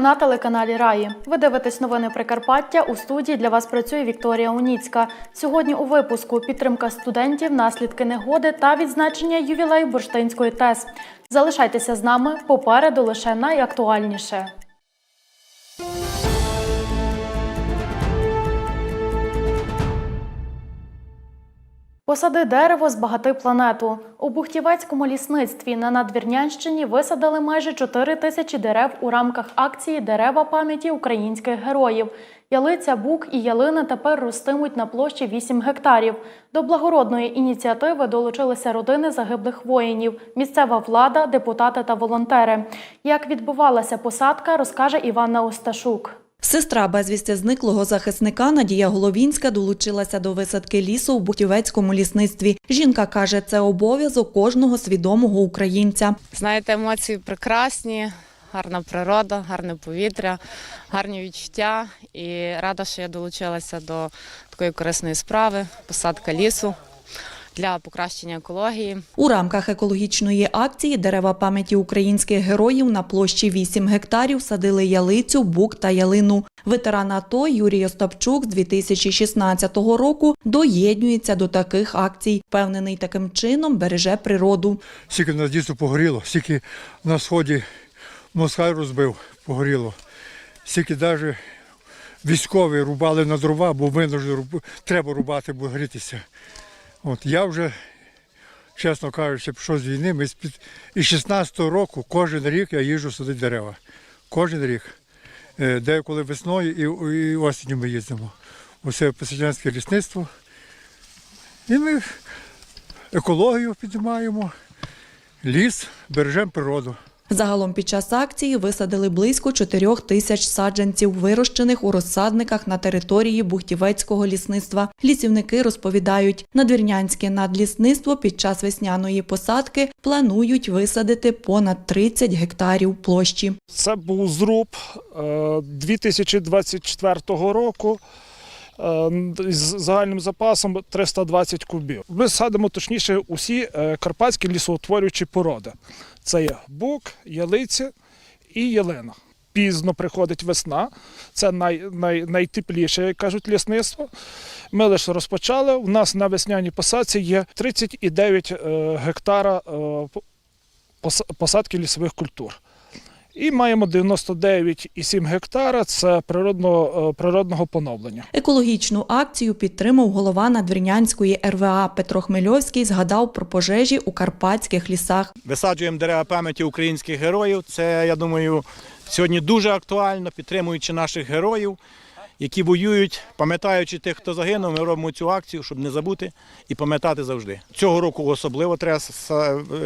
На телеканалі Раї. Ви дивитесь новини Прикарпаття. У студії для вас працює Вікторія Уніцька. Сьогодні у випуску підтримка студентів, наслідки негоди та відзначення ювілею Бурштинської ТЕС. Залишайтеся з нами. Попереду лише найактуальніше. Посади дерево, збагати планету. У Бухтівецькому лісництві на Надвірнянщині висадили майже 4 тисячі дерев у рамках акції Дерева пам'яті українських героїв. Ялиця, бук і ялина тепер ростимуть на площі 8 гектарів. До благородної ініціативи долучилися родини загиблих воїнів, місцева влада, депутати та волонтери. Як відбувалася посадка, розкаже Іванна Осташук. Сестра безвісти зниклого захисника Надія Головінська долучилася до висадки лісу у Бутівецькому лісництві. Жінка каже, це обов'язок кожного свідомого українця. Знаєте, емоції прекрасні, гарна природа, гарне повітря, гарні відчуття. І рада, що я долучилася до такої корисної справи посадка лісу для покращення екології. У рамках екологічної акції Дерева пам'яті українських героїв на площі 8 гектарів садили ялицю, бук та ялину. Ветеран АТО Юрій Остапчук з 2016 року доєднується до таких акцій. Впевнений, таким чином береже природу. Скільки на дійсно погоріло, скільки на сході москаль розбив, погоріло, скільки навіть військові рубали на дрова, бо винуждено треба рубати, бо грітися. От я вже, чесно кажучи, пішов з війни. Ми з під... із 16-го року кожен рік я їжджу садити дерева. Кожен рік. Е, Деколи весною і, і осінню ми їздимо. Усе Пасажанське лісництво. І ми екологію піднімаємо, ліс, бережемо природу. Загалом під час акції висадили близько 4 тисяч саджанців, вирощених у розсадниках на території Бухтівецького лісництва. Лісівники розповідають, надвірнянське надлісництво під час весняної посадки планують висадити понад 30 гектарів площі. Це був зруб е, 2024 року е, з загальним запасом 320 кубів. Ми садимо точніше усі е, карпатські лісоутворюючі породи. Це є бук, ялиця і ялина. Пізно приходить весна, це най, най, найтепліше, як кажуть, лісництво. Ми лише розпочали. У нас на весняній посадці є 39 е, гектара е, посадки лісових культур. І маємо 99,7 гектара це природного, е, природного поновлення. Екологічну акцію підтримав голова Надвірнянської РВА Петро Хмельовський. Згадав про пожежі у карпатських лісах. Висаджуємо дерева пам'яті українських героїв. Це, я думаю, сьогодні дуже актуально, підтримуючи наших героїв, які воюють, пам'ятаючи тих, хто загинув, ми робимо цю акцію, щоб не забути і пам'ятати завжди. Цього року особливо треба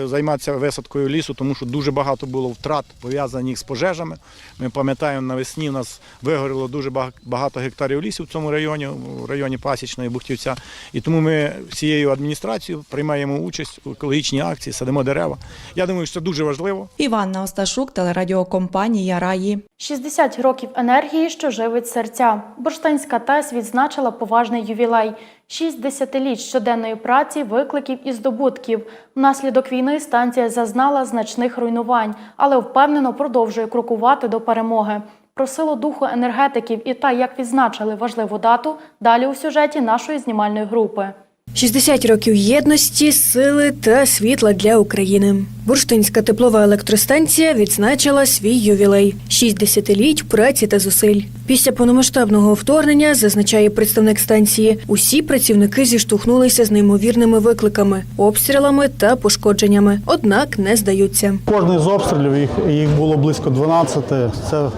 займатися висадкою лісу, тому що дуже багато було втрат пов'язаних з пожежами. Ми пам'ятаємо, навесні у нас вигоріло дуже багато гектарів лісу в цьому районі, в районі Пасічної Бухтівця. І тому ми всією адміністрацією приймаємо участь у екологічній акції, садимо дерева. Я думаю, що це дуже важливо. Іванна Осташук, телерадіокомпанія Раї. 60 років енергії, що живить серця. Бурштинська ТЕС відзначила поважний ювілей. Шість десятиліть щоденної праці, викликів і здобутків. Внаслідок війни станція зазнала значних руйнувань, але впевнено продовжує крокувати до перемоги. Про силу духу енергетиків і та, як відзначили важливу дату, далі у сюжеті нашої знімальної групи. 60 років єдності, сили та світла для України. Бурштинська теплова електростанція відзначила свій ювілей 6 десятиліть праці та зусиль. Після повномасштабного вторгнення, зазначає представник станції, усі працівники зіштовхнулися з неймовірними викликами, обстрілами та пошкодженнями, однак не здаються. Кожний з обстрілів, їх, їх було близько 12, це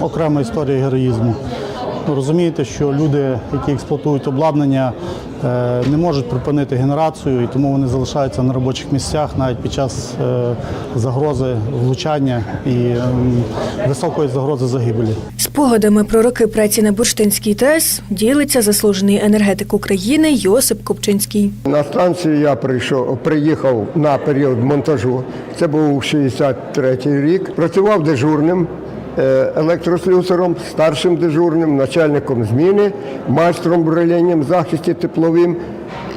окрема історія героїзму. Ви Розумієте, що люди, які експлуатують обладнання, не можуть припинити генерацію, і тому вони залишаються на робочих місцях навіть під час е, загрози влучання і високої загрози загибелі. Спогадами про роки праці на Бурштинській ТЕС ділиться заслужений енергетик України Йосип Копчинський. На станцію я прийшов, приїхав на період монтажу. Це був 63-й рік. Працював дежурним е, електрослюсаром, старшим дежурним, начальником зміни, майстром управлінням захисті тепловим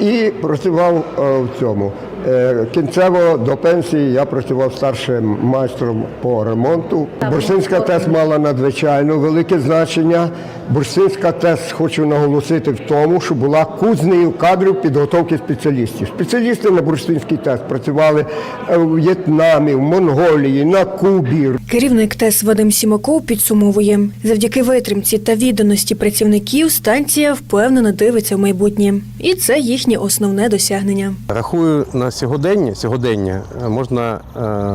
і працював е, в цьому Е, Кінцево до пенсії я працював старшим майстром по ремонту. Борсинська ТЕС мала надзвичайно велике значення. Бурштинська ТЕС, хочу наголосити в тому, що була кузнею кадрів підготовки спеціалістів. Спеціалісти на Бурштинській ТЕС працювали е, в В'єтнамі, в Монголії, на Кубі, Керівник ТЕС Вадим Сімаков підсумовує, завдяки витримці та відданості працівників станція впевнено дивиться в майбутнє, і це їхнє основне досягнення. Рахую на сьогодення, сьогодення е, можна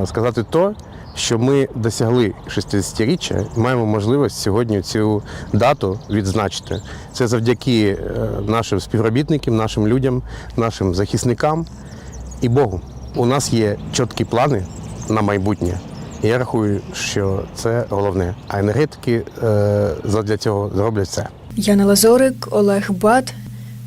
е, сказати то, що ми досягли 60-річчя і маємо можливість сьогодні цю дату відзначити. Це завдяки е, нашим співробітникам, нашим людям, нашим захисникам і Богу. У нас є чіткі плани на майбутнє. Я рахую, що це головне. А енергетики е, задля цього зроблять все. Яна Лазорик, Олег Бат,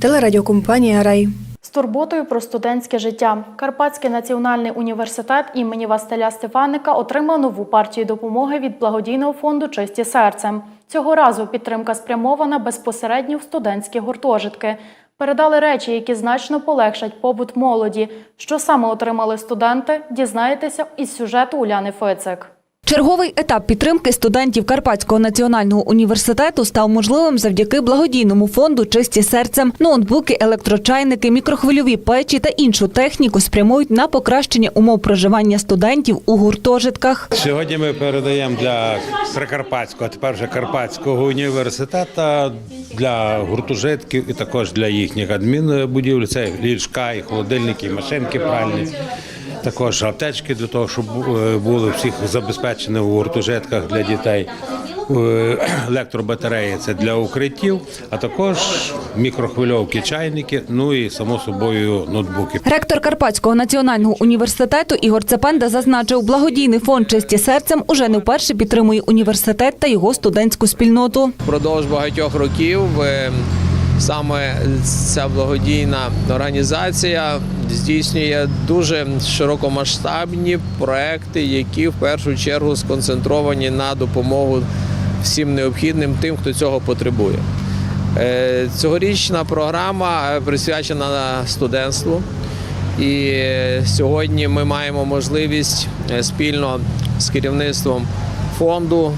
телерадіокомпанія Рай. Турботою про студентське життя Карпатський національний університет імені Василя Стефаника отримав нову партію допомоги від благодійного фонду Чисті серцем. Цього разу підтримка спрямована безпосередньо в студентські гуртожитки. Передали речі, які значно полегшать побут молоді. Що саме отримали студенти, дізнаєтеся із сюжету Уляни Фицик. Черговий етап підтримки студентів Карпатського національного університету став можливим завдяки благодійному фонду Чисті серцем. Ноутбуки, електрочайники, мікрохвильові печі та іншу техніку спрямують на покращення умов проживання студентів у гуртожитках. Сьогодні ми передаємо для Прикарпатського, а тепер вже Карпатського університету для гуртожитків і також для їхніх адмінбудівель. Це ліжка, і холодильники, і машинки пральні. Також аптечки для того, щоб е, були всіх забезпечені в гуртожитках для дітей. Е, Електробатареї це для укриттів, а також мікрохвильовки, чайники, ну і само собою ноутбуки. Ректор Карпатського національного університету Ігор Цепенда зазначив, благодійний фонд Чисті серцем уже не вперше підтримує університет та його студентську спільноту. Впродовж багатьох років е, саме ця благодійна організація здійснює дуже широкомасштабні проекти, які в першу чергу сконцентровані на допомогу всім необхідним тим, хто цього потребує. Е, Цьогорічна програма е, присвячена студентству. І сьогодні ми маємо можливість е, спільно з керівництвом фонду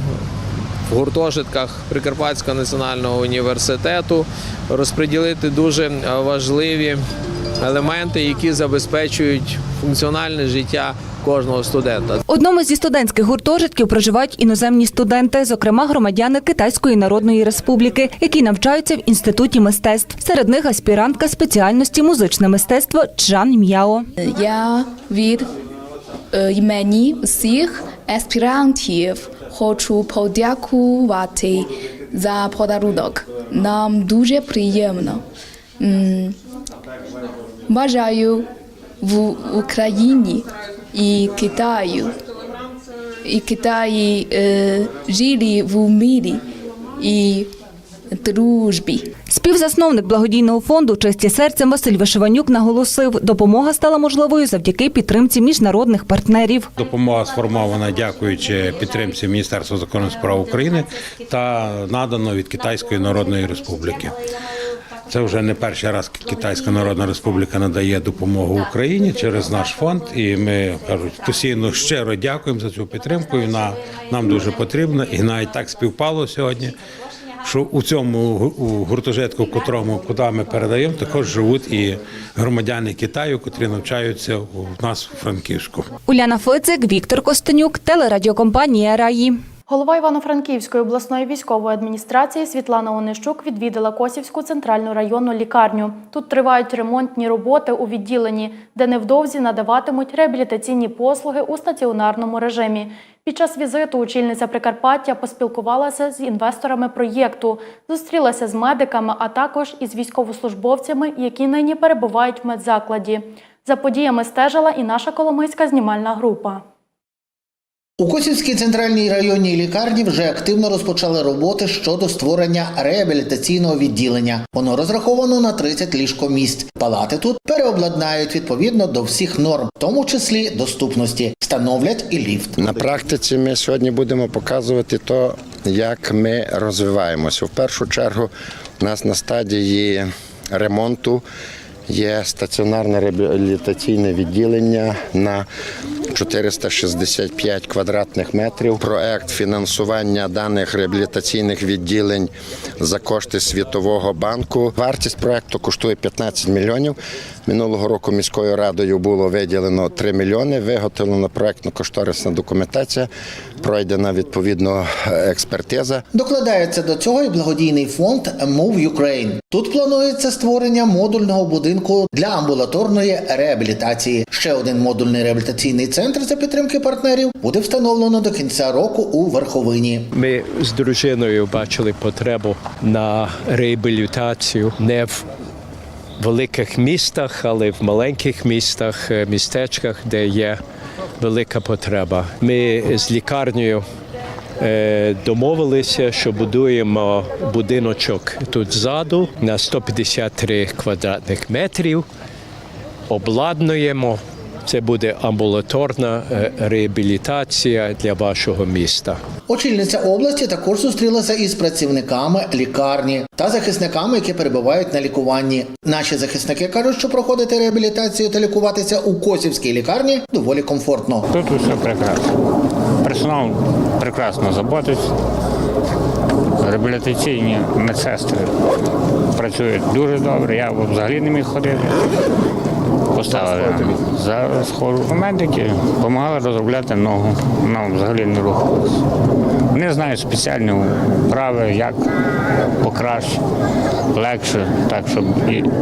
в гуртожитках Прикарпатського національного університету розподілити дуже е, важливі елементи, які забезпечують функціональне життя кожного студента. В одному зі студентських гуртожитків проживають іноземні студенти, зокрема громадяни Китайської Народної Республіки, які навчаються в інституті мистецтв. Серед них аспірантка спеціальності музичне мистецтво Чжан М'яо. Я від е, імені всіх аспірантів хочу подякувати за подарунок. Нам дуже приємно. Бажаю в Україні і Китаю. І Китаї е, жили в мирі і дружбі. Співзасновник благодійного фонду Честі серцем Василь Вишиванюк наголосив, допомога стала можливою завдяки підтримці міжнародних партнерів. Допомога сформована дякуючи підтримці Міністерства законних справ України та надано від Китайської Народної Республіки. Це вже не перший раз Китайська Народна Республіка надає допомогу Україні через наш фонд, і ми кажуть постійно щиро дякуємо за цю підтримку. Вона нам дуже потрібна, і навіть так співпало сьогодні. Що у цьому у гуртожитку, котрому куди ми передаємо, також живуть і громадяни Китаю, котрі навчаються у нас у Франківську. Уляна Фицик, Віктор Костенюк, телерадіокомпанія Раї. Голова Івано-Франківської обласної військової адміністрації Світлана Онищук відвідала Косівську центральну районну лікарню. Тут тривають ремонтні роботи у відділенні, де невдовзі надаватимуть реабілітаційні послуги у стаціонарному режимі. Під час візиту очільниця Прикарпаття поспілкувалася з інвесторами проєкту, зустрілася з медиками, а також із військовослужбовцями, які нині перебувають в медзакладі. За подіями стежила і наша коломийська знімальна група. У Косівській центральній районній лікарні вже активно розпочали роботи щодо створення реабілітаційного відділення. Воно розраховано на 30 ліжкомісць. Палати тут переобладнають відповідно до всіх норм, в тому числі доступності, встановлять і ліфт. На практиці ми сьогодні будемо показувати то, як ми розвиваємося. В першу чергу у нас на стадії ремонту є стаціонарне реабілітаційне відділення на 465 квадратних метрів. Проект фінансування даних реабілітаційних відділень за кошти Світового банку. Вартість проекту коштує 15 мільйонів. Минулого року міською радою було виділено 3 мільйони. Виготовлена проектно-кошторисна документація, пройдена відповідно експертиза. Докладається до цього і благодійний фонд Move Ukraine. Тут планується створення модульного будинку для амбулаторної реабілітації. Ще один модульний реабілітаційний центр за підтримки партнерів буде встановлено до кінця року у Верховині. Ми з дружиною бачили потребу на реабілітацію не в великих містах, але в маленьких містах, е, містечках, де є велика потреба. Ми з лікарнею е, домовилися, що будуємо будиночок тут ззаду на 153 квадратних метрів, обладнуємо. Це буде амбулаторна е, реабілітація для вашого міста. Очільниця області також зустрілася із працівниками лікарні та захисниками, які перебувають на лікуванні. Наші захисники кажуть, що проходити реабілітацію та лікуватися у Косівській лікарні доволі комфортно. Тут все прекрасно. Персонал прекрасно заботиться. Реабілітаційні медсестри працюють дуже добре. Я взагалі не міг ходити. Поставили зараз ходжу. Медики допомагали розробляти ногу. Нам взагалі не рухалися. Вони знають спеціальні вправи, як покраще, легше, так, щоб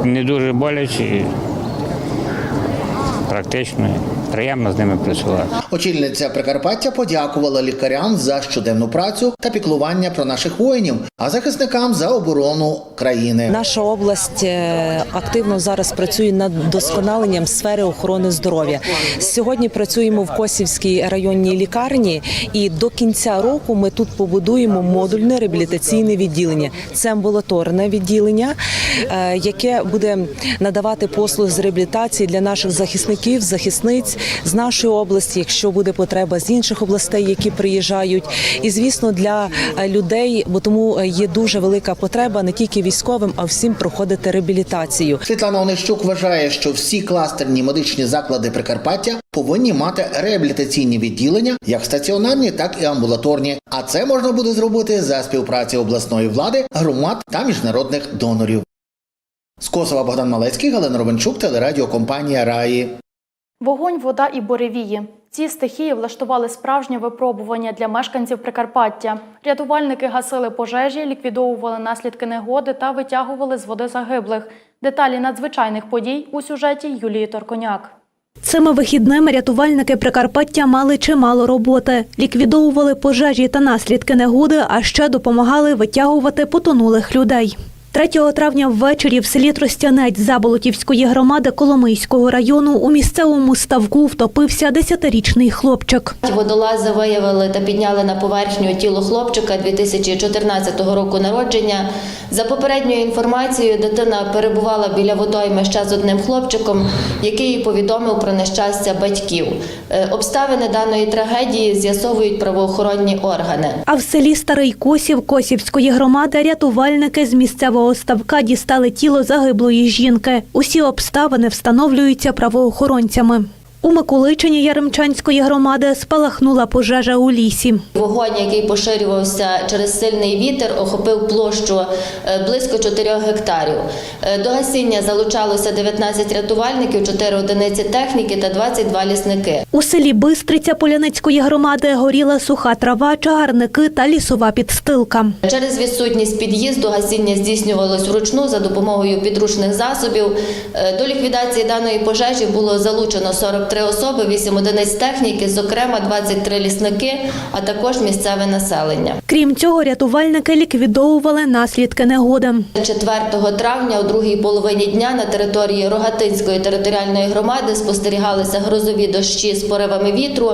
не дуже боляче, і практично, приємно з ними працювати. Очільниця Прикарпаття подякувала лікарям за щоденну працю та піклування про наших воїнів, а захисникам за оборону країни. Наша область е, активно зараз працює над досконаленням сфери охорони здоров'я. Сьогодні працюємо в Косівській районній лікарні, і до кінця року ми тут побудуємо модульне реабілітаційне відділення. Це амбулаторне відділення, е, яке буде надавати послуги з реабілітації для наших захисників, захисниць з нашої області, якщо буде потреба з інших областей, які приїжджають, і звісно для е, людей, бо тому е, є дуже велика потреба не тільки військовим, а всім проходити реабілітацію. Світлана Онищук вважає, що всі кластерні медичні заклади Прикарпаття повинні мати реабілітаційні відділення, як стаціонарні, так і амбулаторні. А це можна буде зробити за співпраці обласної влади, громад та міжнародних донорів. З Косова Богдан Малецький, Галина Ровенчук, телерадіокомпанія Раї. Вогонь, вода і буревії. Ці стихії влаштували справжнє випробування для мешканців Прикарпаття. Рятувальники гасили пожежі, ліквідовували наслідки негоди та витягували з води загиблих. Деталі надзвичайних подій у сюжеті Юлії Торконяк. Цими вихідними рятувальники Прикарпаття мали чимало роботи. Ліквідовували пожежі та наслідки негоди, а ще допомагали витягувати потонулих людей. 3 травня ввечері в селі Тростянець Заболотівської громади Коломийського району у місцевому ставку втопився 10-річний хлопчик. Водолази виявили та підняли на поверхню тіло хлопчика 2014 року народження. За попередньою інформацією, дитина перебувала біля водойми ще з одним хлопчиком, який їй повідомив про нещастя батьків. Е, Обставини даної трагедії з'ясовують правоохоронні органи. А в селі Старий Косів Косівської громади рятувальники з місцевого ставка дістали тіло загиблої жінки. Усі обставини встановлюються правоохоронцями. У Миколичині Яремчанської громади спалахнула пожежа у лісі. Вогонь, який поширювався через сильний вітер, охопив площу е, близько 4 гектарів. Е, До гасіння залучалося 19 рятувальників, 4 одиниці техніки та 22 лісники. У селі Бистриця Поляницької громади горіла суха трава, чагарники та лісова підстилка. Через відсутність під'їзду гасіння здійснювалось вручну за допомогою підручних засобів. Е, До ліквідації даної пожежі було залучено 43 особи, 8 одиниць техніки, зокрема 23 лісники, а також місцеве населення. Крім цього, рятувальники ліквідовували наслідки негоди. 4 травня, у другій половині дня, на території Рогатинської територіальної громади спостерігалися грозові дощі з поривами вітру.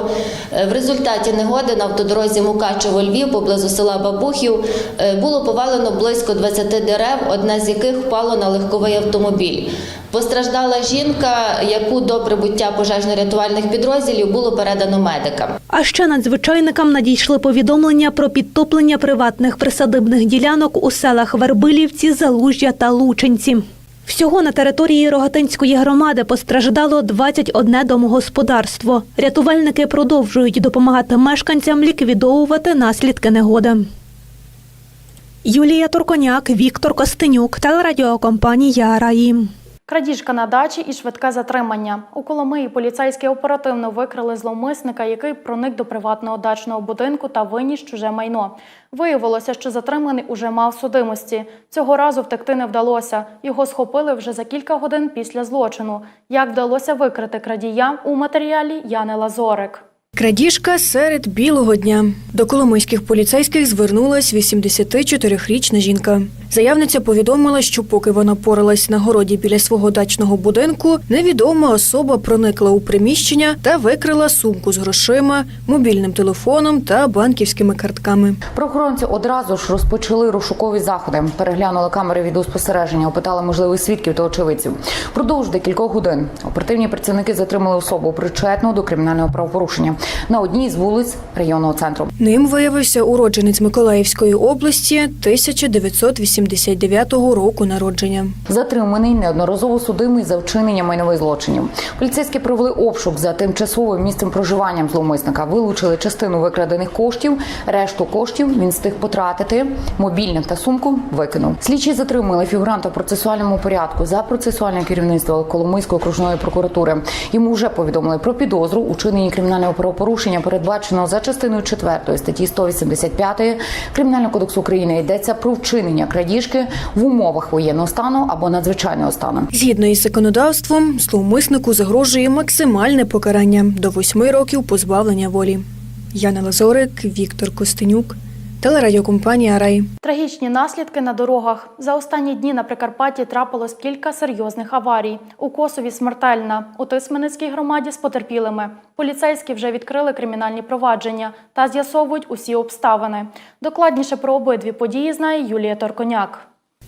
Е, В результаті негоди на автодорозі Мукачево-Львів поблизу села Бабухів е, було повалено близько 20 дерев, одна з яких впало на легковий автомобіль. Постраждала жінка, яку до прибуття пожежно-рятувальних підрозділів було передано медикам. А ще надзвичайникам надійшли повідомлення про підтоплення приватних присадибних ділянок у селах Вербилівці, Залужжя та Лученці. Всього на території Рогатинської громади постраждало 21 домогосподарство. Рятувальники продовжують допомагати мешканцям ліквідовувати наслідки негоди. Юлія Турконяк, Віктор Костенюк, телерадіокомпанія Раї. Крадіжка на дачі і швидке затримання. У Коломиї поліцейські оперативно викрили зловмисника, який проник до приватного дачного будинку та виніс чуже майно. Виявилося, що затриманий уже мав судимості. Цього разу втекти не вдалося. Його схопили вже за кілька годин після злочину. Як вдалося викрити крадія у матеріалі Яни Лазорик. Крадіжка серед білого дня. До коломийських поліцейських звернулась 84-річна жінка. Заявниця повідомила, що поки вона поралась на городі біля свого дачного будинку, невідома особа проникла у приміщення та викрила сумку з грошима, мобільним телефоном та банківськими картками. Правоохоронці одразу ж розпочали розшукові заходи. Переглянули камери відеоспостереження, опитали можливих свідків та очевидців. Продовж декількох годин оперативні працівники затримали особу причетну до кримінального правопорушення на одній з вулиць районного центру. Ним виявився уродженець Миколаївської області 1989 року народження. Затриманий неодноразово судимий за вчинення майнових злочинів. Поліцейські провели обшук за тимчасовим місцем проживанням зловмисника. Вилучили частину викрадених коштів. Решту коштів він встиг потратити. Мобільник та сумку викинув. Слідчі затримали фігуранта в процесуальному порядку за процесуальне керівництво Коломийської окружної прокуратури. Йому вже повідомили про підозру у чиненні кримінального правопорушення, передбаченого за частиною 4 статті 185 Кримінального кодексу України. Йдеться про вчинення крадіжки в умовах воєнного стану або надзвичайного стану. Згідно із законодавством, зловмиснику загрожує максимальне покарання до восьми років позбавлення волі. Яна Лазорик, Віктор Костенюк, телерадіокомпанія Рай. Трагічні наслідки на дорогах. За останні дні на Прикарпатті трапилось кілька серйозних аварій. У Косові смертельна, у Тисменецькій громаді з потерпілими. Поліцейські вже відкрили кримінальні провадження та з'ясовують усі обставини. Докладніше про обидві події знає Юлія Торконяк.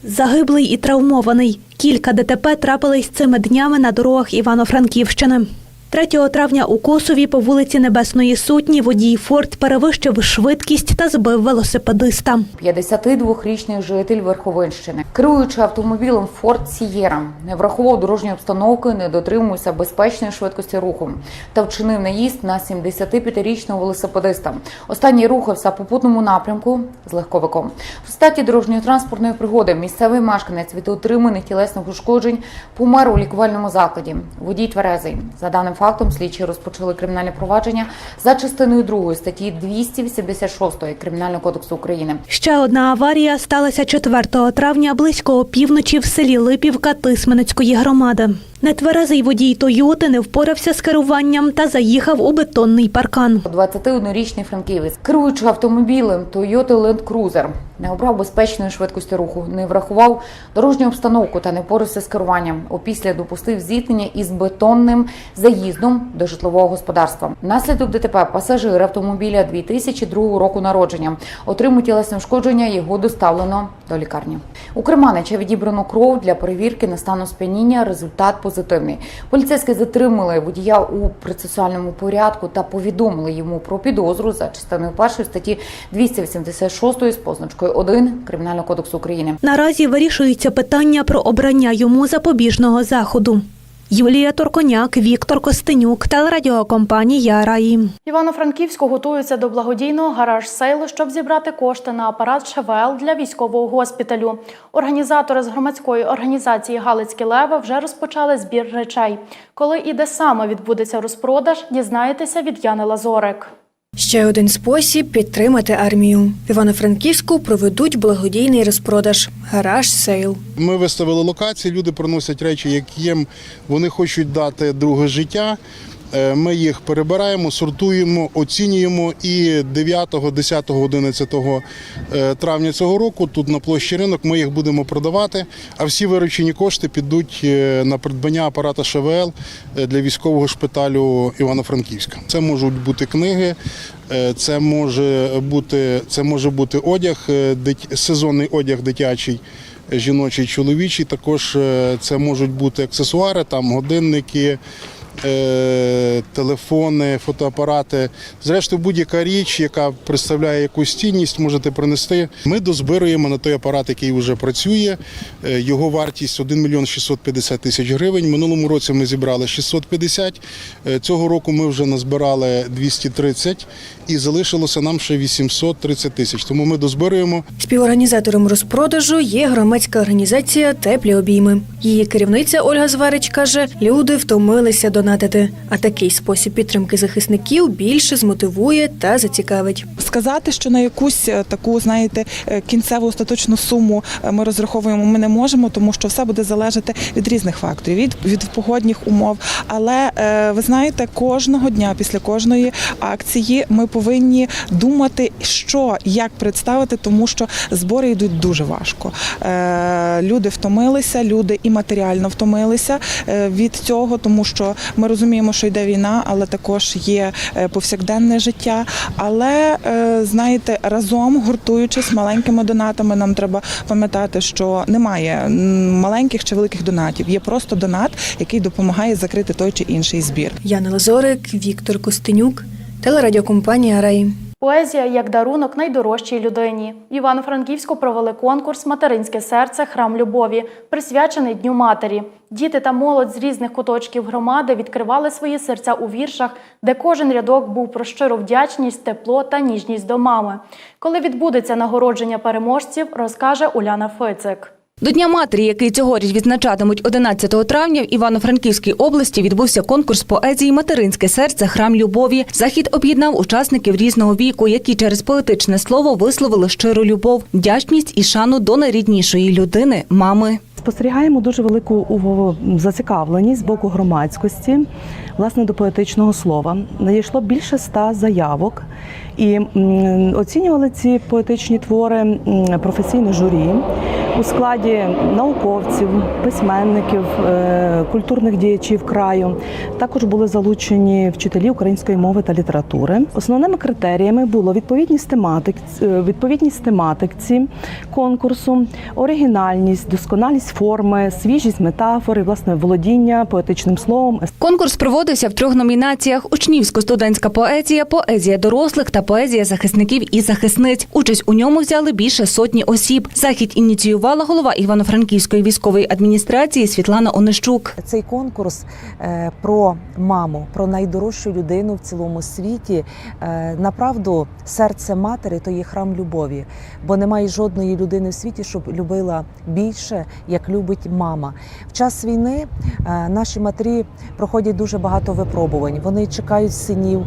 Загиблий і травмований. Кілька ДТП трапились цими днями на дорогах Івано-Франківщини. 3 травня у Косові по вулиці Небесної Сотні водій Форд перевищив швидкість та збив велосипедиста. 52-річний житель Верховинщини, керуючи автомобілем Ford Sierra, не врахував дорожньої обстановки, не дотримувався безпечної швидкості руху та вчинив наїзд на 75-річного велосипедиста. Останній рухався по попутному напрямку з легковиком. В статі дорожньої транспортної пригоди місцевий мешканець від отриманих тілесних ушкоджень помер у лікувальному закладі. Водій тверезий. За даним фактом, слідчі розпочали кримінальне провадження за частиною 2 статті 286 Кримінального кодексу України. Ще одна аварія сталася 4 травня близько опівночі в селі Липівка Тисменецької громади. Нетверезий водій Тойоти не впорався з керуванням та заїхав у бетонний паркан. 21-річний франківець, керуючи автомобілем Toyota Land Cruiser, не обрав безпечної швидкості руху, не врахував дорожню обстановку та не впорався з керуванням. Опісля допустив зіткнення із бетонним заїздом до житлового господарства. Внаслідок ДТП пасажир автомобіля 2002 року народження отримав тілесне ушкодження. Його доставлено до лікарні. У Креманича відібрано кров для перевірки на стану сп'яніння. Результат позитивний. Поліцейські затримали водія у процесуальному порядку та повідомили йому про підозру за частиною першої статті 286 з позначкою 1 Кримінального кодексу України. Наразі вирішується питання про обрання йому запобіжного заходу. Юлія Торконяк, Віктор Костенюк, телерадіокомпанія Раї. Івано-Франківську готуються до благодійного гараж сейлу, щоб зібрати кошти на апарат ШВЛ для військового госпіталю. Організатори з громадської організації Галицькі леви вже розпочали збір речей. Коли і де саме відбудеться розпродаж, дізнаєтеся від Яни Лазорик. Ще один спосіб підтримати армію. В Івано-Франківську проведуть благодійний розпродаж гараж сейл. Ми виставили локації, люди приносять речі, яким вони хочуть дати друге життя. Е, Ми їх перебираємо, сортуємо, оцінюємо. І 9, 10, 11 е, травня цього року тут на площі ринок ми їх будемо продавати. А всі виручені кошти підуть е, на придбання апарата ШВЛ е, для військового шпиталю Івано-Франківська. Це можуть бути книги, це може бути, це може бути одяг, сезонний одяг дитячий жіночий, чоловічий. Також це можуть бути аксесуари, там годинники, телефони, фотоапарати. Зрештою, будь-яка річ, яка представляє якусь цінність, можете принести. Ми дозбируємо на той апарат, який вже працює. Е, Його вартість 1 мільйон 650 тисяч гривень. Минулому році ми зібрали 650. Е, Цього року ми вже назбирали 230 і залишилося нам ще 830 тисяч. Тому ми дозбируємо. Співорганізатором розпродажу є громадська організація Теплі обійми. Її керівниця Ольга Зварич каже: люди втомилися донатити. А такий спосіб підтримки захисників більше змотивує та зацікавить. Сказати, що на якусь е, таку, знаєте, е, кінцеву остаточну суму е, ми розраховуємо, ми не можемо, тому що все буде залежати від різних факторів, від, від погодних умов. Але ви знаєте, кожного дня після кожної акції ми повинні думати, що як представити, тому що збори йдуть дуже важко. Люди втомилися, люди і матеріально втомилися від цього, тому що ми розуміємо, що йде війна, але також є е, повсякденне життя. Але е, знаєте, разом гуртуючись маленькими донатами, нам треба пам'ятати, що немає маленьких чи великих донатів. Є просто донат, який допомагає закрити той чи інший збір. Яна Лазорик, Віктор Костенюк, телерадіокомпанія Рай. Поезія як дарунок найдорожчій людині. Івано-Франківську провели конкурс Материнське серце храм любові, присвячений Дню матері. Діти та молодь з різних куточків громади відкривали свої серця у віршах, де кожен рядок був про щиру вдячність, тепло та ніжність до мами. Коли відбудеться нагородження переможців, розкаже Уляна Фицик. До Дня матері, який цьогоріч відзначатимуть 11 травня, в Івано-Франківській області відбувся конкурс поезії Материнське серце храм любові. Захід об'єднав учасників різного віку, які через поетичне слово висловили щиру любов, вдячність і шану до найріднішої людини мами. Спостерігаємо дуже велику зацікавленість з боку громадськості власне до поетичного слова. Надійшло більше ста заявок, і оцінювали ці поетичні твори професійне журі у складі науковців, письменників, е, культурних діячів краю. Також були залучені вчителі української мови та літератури. Основними критеріями було відповідність тематик, е, відповідність тематиці конкурсу, оригінальність, досконалість форми, свіжість метафори, власне, володіння поетичним словом. Конкурс проводився в трьох номінаціях: учнівсько-студентська поезія, поезія дорослих та поезія захисників і захисниць. Участь у ньому взяли більше сотні осіб. Захід ініціювала голова Івано-Франківської військової адміністрації Світлана Онищук. Цей конкурс е, про маму, про найдорожчу людину в цілому світі. Е, Направду, серце матері то є храм любові, бо немає жодної людини в світі, щоб любила більше, як любить мама. В час війни е, наші матері проходять дуже багато випробувань. Вони чекають синів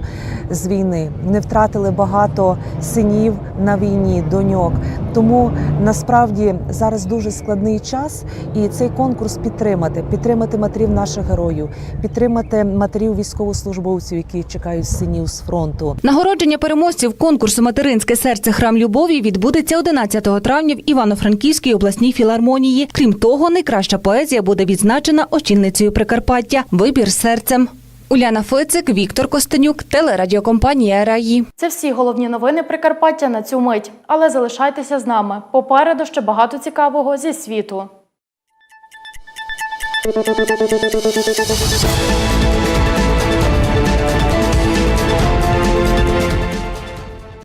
з війни. Не втратили багато синів на війні, доньок. Тому насправді зараз дуже складний час, і цей конкурс підтримати, підтримати матерів наших героїв, підтримати матерів військовослужбовців, які чекають синів з фронту. Нагородження переможців конкурсу Материнське серце храм любові відбудеться 11 травня в Івано-Франківській обласній філармонії. Крім того, найкраща поезія буде відзначена очільницею Прикарпаття. Вибір серцем. Уляна Фицик, Віктор Костенюк, телерадіокомпанія Раї. Це всі головні новини Прикарпаття на цю мить. Але залишайтеся з нами. Попереду ще багато цікавого зі світу.